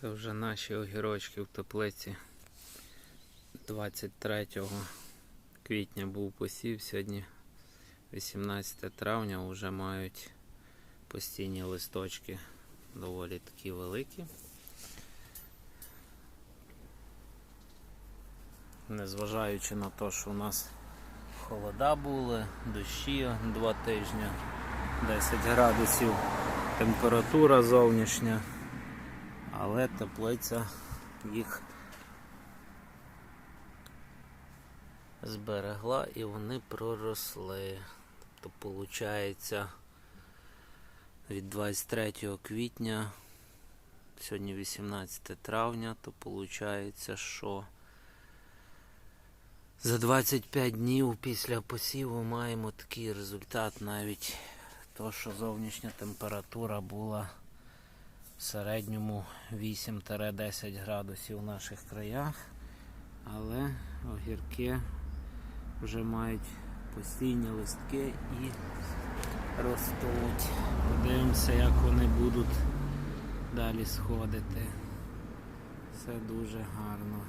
Це вже наші огірочки в теплиці. 23 квітня був посів, сьогодні 18 травня вже мають постійні листочки доволі такі великі. Незважаючи на те, що у нас холода були, дощі два тижні, 10 градусів температура зовнішня, але теплиця їх зберегла і вони проросли. Тобто, виходить, від 23 квітня, сьогодні 18 травня, то виходить, що за 25 днів після посіву маємо такий результат навіть то, що зовнішня температура була в середньому 8-10 градусів в наших краях, але огірки вже мають постійні листки і ростуть. Подивимося, як вони будуть далі сходити. Все дуже гарно.